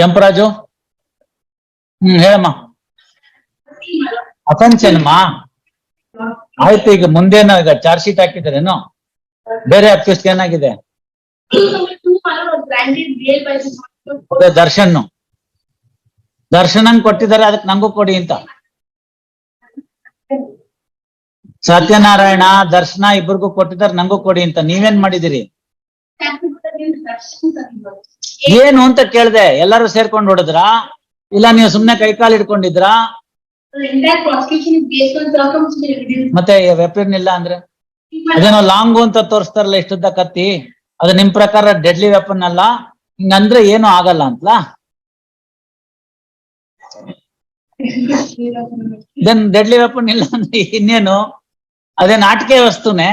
ಕೆಂಪರಾಜು ಹ್ಮ್ ಹೇಳಮ್ಮ ಅಸಂಚನಮ್ಮ ಆಯ್ತು ಈಗ ಮುಂದೇನ ಈಗ ಚಾರ್ಜ್ ಶೀಟ್ ಹಾಕಿದ್ರೇನು ಬೇರೆ ಅಕ್ಸಿಸ್ಟ್ ಏನಾಗಿದೆ ದರ್ಶನ್ ದರ್ಶನ ಕೊಟ್ಟಿದ್ದಾರೆ ಅದಕ್ಕೆ ನಂಗೂ ಕೊಡಿ ಅಂತ ಸತ್ಯನಾರಾಯಣ ದರ್ಶನ ಇಬ್ಬರಿಗೂ ಕೊಟ್ಟಿದ್ದಾರೆ ನಂಗೂ ಕೊಡಿ ಅಂತ ನೀವೇನ್ ಮಾಡಿದಿರಿ ಏನು ಅಂತ ಕೇಳ್ದೆ ಎಲ್ಲರೂ ಸೇರ್ಕೊಂಡು ಹೊಡೆದ್ರ ಇಲ್ಲ ನೀವು ಸುಮ್ನೆ ಕೈಕಾಲು ಇಟ್ಕೊಂಡಿದ್ರಾ ಮತ್ತೆ ವೆಪನ್ ಇಲ್ಲ ಅಂದ್ರೆ ಅದೇನೋ ಲಾಂಗು ಅಂತ ತೋರಿಸ್ತಾರಲ್ಲ ಇಷ್ಟದ ಕತ್ತಿ ಅದು ನಿಮ್ ಪ್ರಕಾರ ಡೆಡ್ಲಿ ವೆಪನ್ ಅಲ್ಲ ಹಿಂಗಂದ್ರೆ ಏನು ಆಗಲ್ಲ ಅಂತಲ ದೆನ್ ಡೆಡ್ಲಿ ವೆಪನ್ ಇಲ್ಲ ಅಂದ್ರೆ ಇನ್ನೇನು ಅದೇ ನಾಟಕೀಯ ವಸ್ತುನೇ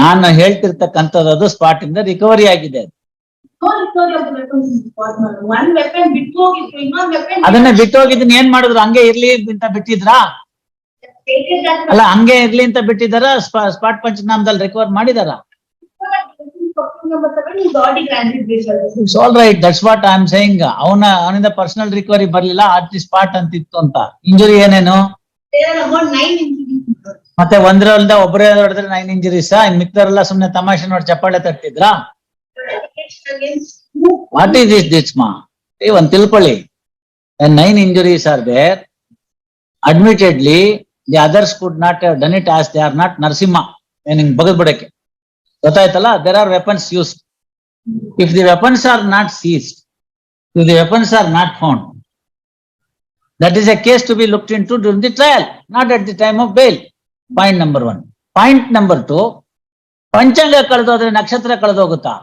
ನಾನು ಹೇಳ್ತಿರ್ತಕ್ಕಂಥದ್ದು ಸ್ಪಾಟ್ ಇಂದ ರಿಕವರಿ ಆಗಿದೆ ಅದನ್ನ ಹೋಗಿದ್ದೀನಿ ಏನ್ ಮಾಡಿದ್ರು ಹಂಗೆ ಇರ್ಲಿ ಅಂತ ಬಿಟ್ಟಿದ್ರಾ ಅಲ್ಲ ಹಂಗೆ ಇರ್ಲಿ ಅಂತ ಬಿಟ್ಟಿದಾರ ಸ್ಪಾಟ್ ಪಂಚನಾಮದಲ್ಲಿ ರಿಕವರ್ ಮಾಡಿದಾರ right that's what I am ಅವನ ಅವನಿಂದ ಪರ್ಸನಲ್ ರಿಕವರಿ ಬರ್ಲಿಲ್ಲ ಆಟ್ ಸ್ಪಾಟ್ ಅಂತಿತ್ತು ಅಂತ ಇಂಜುರಿ ಏನೇನು ಮತ್ತೆ ಒಂದ್ರಲ್ದ ಒಬ್ಬರೇ ಹೊಡೆದ್ರೆ ನೈನ್ ಇಂಜುರೀಸ್ ಇನ್ ಮಿಕ್ತರೆಲ್ಲ ಸುಮ್ನೆ ತಮಾಷೆ ನೋಡಿ ಚಪ್ಪಾಳೆ ತಟ್ಟಿದ್ರ ವಾಟ್ ಈಸ್ ದಿಸ್ ದಿಸ್ ಮಾ ಈ ಒಂದ್ ತಿಳ್ಕೊಳ್ಳಿ nine injuries are there admittedly the others could not done it as they are not Narasimha ಹಿಂಗ್ ಬಗದ್ ಬಿಡಕ್ಕೆ ಗೊತ್ತಾಯ್ತಲ್ಲ there are weapons use if the weapons are not seized if the weapons are not found that is a case to be looked into during the trial not at the time of bail point number one point number two ಪಂಚಾಂಗ ಕಳೆದು ಹೋದ್ರೆ ನಕ್ಷತ್ರ ಕಳೆದು ಹೋಗುತ್ತಾ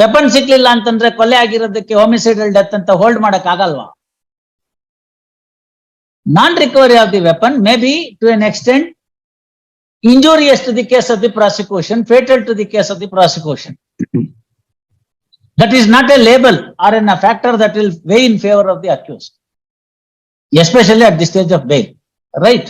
weapon ಸಿಕ್ಲಿಲ್ಲ ಅಂತಂದ್ರೆ ಕೊಲೆ ಆಗಿರೋದಕ್ಕೆ ಹೋಮಿಸೈಡಲ್ ಡೆತ್ ಅಂತ ಹೋಲ್ಡ್ ಮಾಡಕ್ ಆಗಲ್ವಾ non recovery of the weapon may be to an extent injurious to the case of the fatal to the case of the prosecution that is not a label or an factor that will weigh in favour of the accused especially at the stage of bail right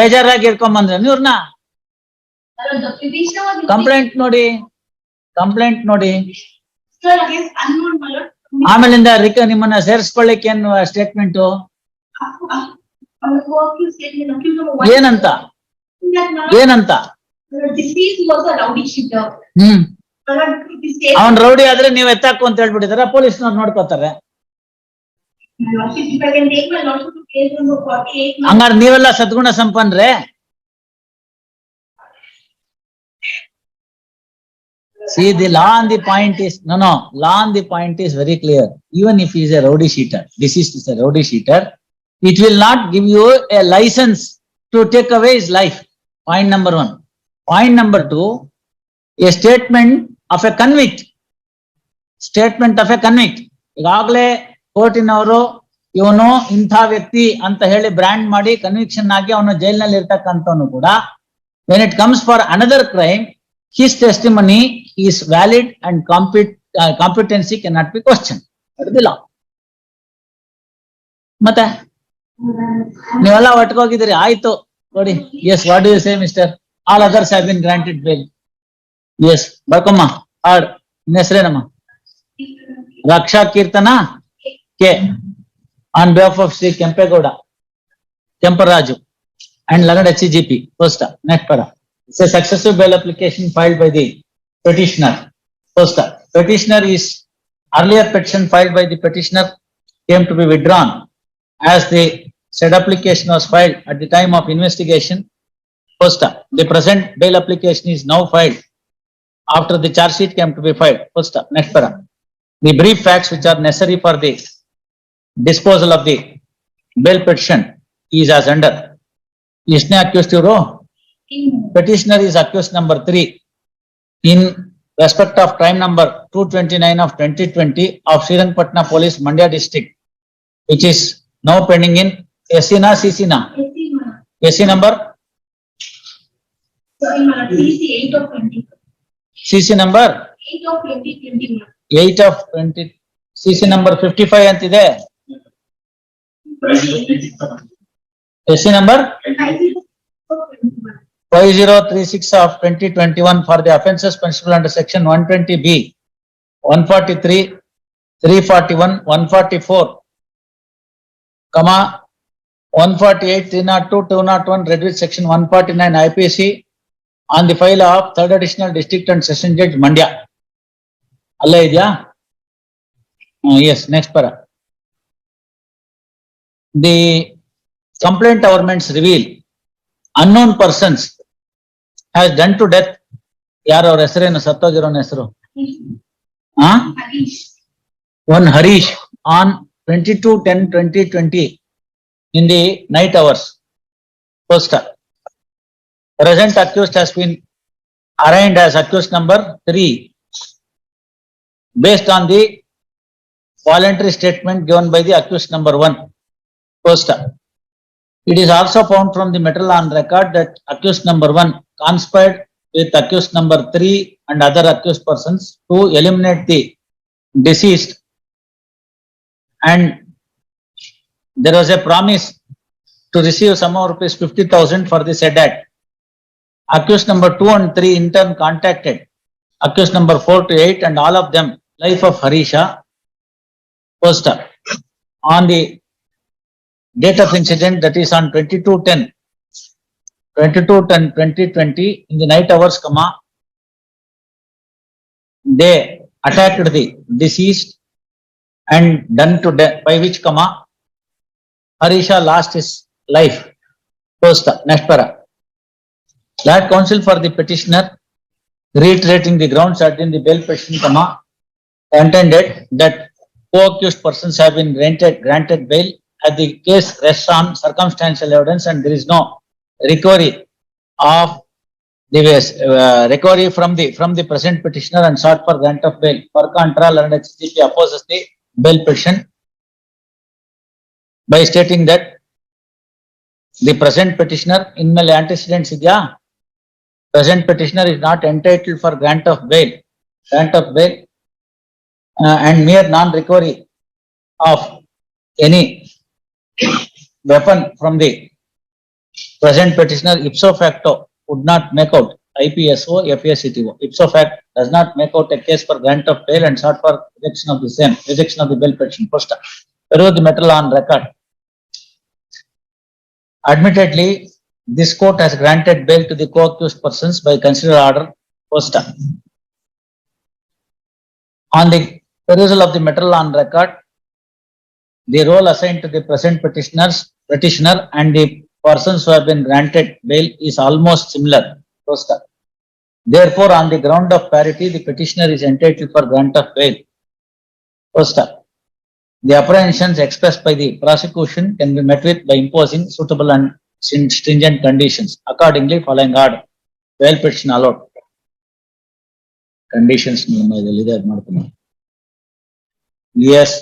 ಬೇಜಾರಾಗಿ ಇಟ್ಕೊಂಬಂದ್ರೆ ಇವ್ರನ್ನ complaint ನೋಡಿ complaint ನೋಡಿ ಆಮೇಲಿಂದ ರಿಕ ನಿಮ್ಮನ್ನ ಸೇರಿಸ್ಕೊಳ್ಳಿಕ್ಕೆ statement statement ಏನಂತ ಏನಂತ ಹ್ಮ್ ಅವನ್ ರೌಡಿ ಆದ್ರೆ ನೀವು ಎತ್ತಾಕು ಅಂತ ಹೇಳ್ಬಿಟ್ಟಿದ್ದಾರೆ ಪೊಲೀಸ್ ನೋಡ್ಕೊತಾರೆ ಸದ್ಗುಣ ಸಂಪನ್ರೇಟ್ lawn the point is very clear even if is a rowdy sheeter rowdy sheeter it will not give you a license to take us life number one point number two a statement of a convict statement of a convict ಈಗಾಗಲೇ ಕೋರ್ಟಿನವರು ಇವನು ಇಂಥ ವ್ಯಕ್ತಿ ಅಂತ ಹೇಳಿ brand ಮಾಡಿ conviction ಆಗಿ ಅವನು ಜೈಲಿನಲ್ಲಿ ಇರ್ತಕ್ಕಂಥವನು ಕೂಡ when it comes for another crime his money is valid and compete competency can not be question ಮತ್ತೆ ನೀವೆಲ್ಲ ಒಟ್ಕೋಗಿದ್ದೀರಿ ಆಯ್ತು ನೋಡಿ yes what you say mister all others have been granted bail yes ಬರ್ಕೊಮ್ಮ ಹಾಡ್ ನಿನ್ನ ಹೆಸರೇನಮ್ಮ Raksha Keerthana K on behalf of Shri Kempegowda Kemparaju and Lagan HCGP, first, next para. It's a successive bail application filed by the petitioner. First, petitioner is earlier petition filed by the petitioner came to be withdrawn as the said application was filed at the time of investigation. First, the present bail application is now filed after the charge sheet came to be filed. First up, next para. The brief facts which are necessary for the disposal of the bail petition is as under. Isne accused Petitioner is accused number three in respect of crime number 229 of 2020 of Srirangpatna Police, Mandya district, which is now pending in Esina Sisina. Esina number? Sorry, CC 8 of 20. CC number 8 of 20. CC number 55 antide. SC number 5036 of 2021 for the offences punishable under section 120B, 143, 341, 144, 148, 302, 201, read with section 149 IPC on the file of third additional district and session judge Mandya. ಅಲ್ಲೇ ಇದೆಯಾ? S next para. The complaint governments reveal unknown persons has done to death. ಯಾರು ಅವ್ರ ಹೆಸರೇನು ಸತ್ತೋಗಿರೋನ ಹೆಸರು? ಆ? Harish. One Harish on twenty-two ten twenty twenty in the night hours. Present accused has been arraigned as accused number three based on the voluntary statement given by the accused number one, Costa. It is also found from the material on record that accused number one conspired with accused number three and other accused persons to eliminate the deceased and there was a promise to receive some rupees 50,000 for the said act. Accused number two and three in turn contacted accused number four to eight and all of them life of Harisha poster on the date of incident that is on 22 10 2020 in the night hours comma they attacked the deceased and done to death by which comma Harisha lost his life poster next para Lord counsel for the petitioner, reiterating the grounds set in the bail petition, contended that co-accused persons have been granted, granted bail at the case rests on circumstantial evidence and there is no recovery of the uh, recovery from the from the present petitioner and sought for grant of bail. For contra, Learned HCP opposes the bail petition by stating that the present petitioner in my antecedents idya present petitioner is not entitled for grant of bail, grant of bail uh, and mere non-recovery of any weapon from the present petitioner ipso facto would not make out IPSO, FACTO. Ipso facto does not make out a case for grant of bail and sought for rejection of the same, rejection of the bail petition. First, the matter on record. Admittedly, this court has granted bail to the co-accused persons by considered order post. On the perusal of the material on record, the role assigned to the present petitioners, petitioner and the persons who have been granted bail is almost similar. Post. Therefore, on the ground of parity, the petitioner is entitled for grant of bail. First up, the apprehensions expressed by the prosecution can be met with by imposing suitable and stringent conditions. Accordingly, following order, bail petition allowed. Conditions, yes.